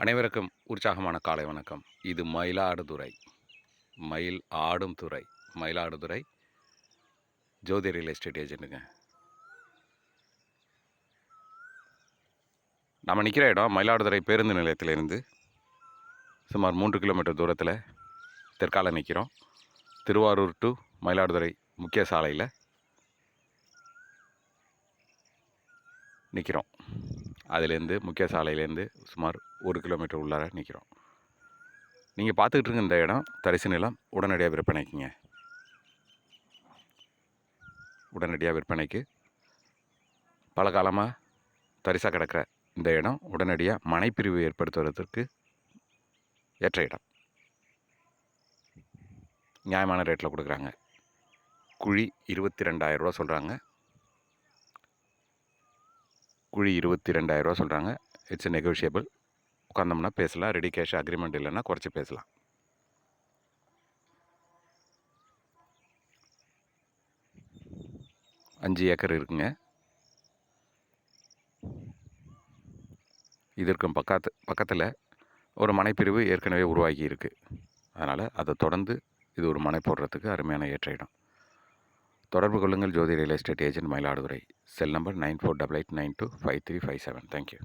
அனைவருக்கும் உற்சாகமான காலை வணக்கம். இது மயிலாடுதுறை. மயில் ஆடும் துறை. மயிலாடுதுறை ஜோதி ரியல் எஸ்டேட் ஏஜென்ட்டுங்க. நம்ம நிற்கிற இடம் மயிலாடுதுறை பேருந்து நிலையத்திலிருந்து சுமார் மூன்று கிலோமீட்டர் தூரத்தில் தெற்கால நிற்கிறோம் திருவாரூர் டு மயிலாடுதுறை முக்கிய சாலையில் நிற்கிறோம் அதுலேருந்து முக்கிய சாலையிலேருந்து சுமார் ஒரு கிலோமீட்டர் உள்ளார நிற்கிறோம் நீங்கள் பார்த்துக்கிட்டு இருக்க இந்த இடம் தரிசு நிலம் உடனடியாக விற்பனைக்குங்க. உடனடியாக விற்பனைக்கு. பல காலமாக தரிசாக கிடக்கிற இந்த இடம் உடனடியாக மனைப்பிரிவு ஏற்படுத்துவதற்கு ஏற்ற இடம். நியாயமான ரேட்டில் கொடுக்குறாங்க. குழி இருபத்தி ரெண்டாயிரரூவா சொல்கிறாங்க குழி இருபத்தி ரெண்டாயிரரூவா சொல்கிறாங்க இட்ஸ் நெகோஷியபிள் உட்காந்தோம்னா பேசலாம். ரெடி கேஷ் அக்ரிமெண்ட் இல்லைன்னா குறைச்சி பேசலாம். அஞ்சு ஏக்கர் இருக்குங்க. இதற்கும் பக்கத்து பக்கத்தில் ஒரு மனைப்பிரிவு ஏற்கனவே உருவாகி இருக்குது அதனால் அதை தொடர்ந்து இது ஒரு மனை போடுறதுக்கு அருமையான ஏற்ற இடம். தொடர்பு கொள்ளுங்கள். Jothi real estate agent Mayiladuthurai. Cell number nine four double eight nine two five three five seven. Thank you.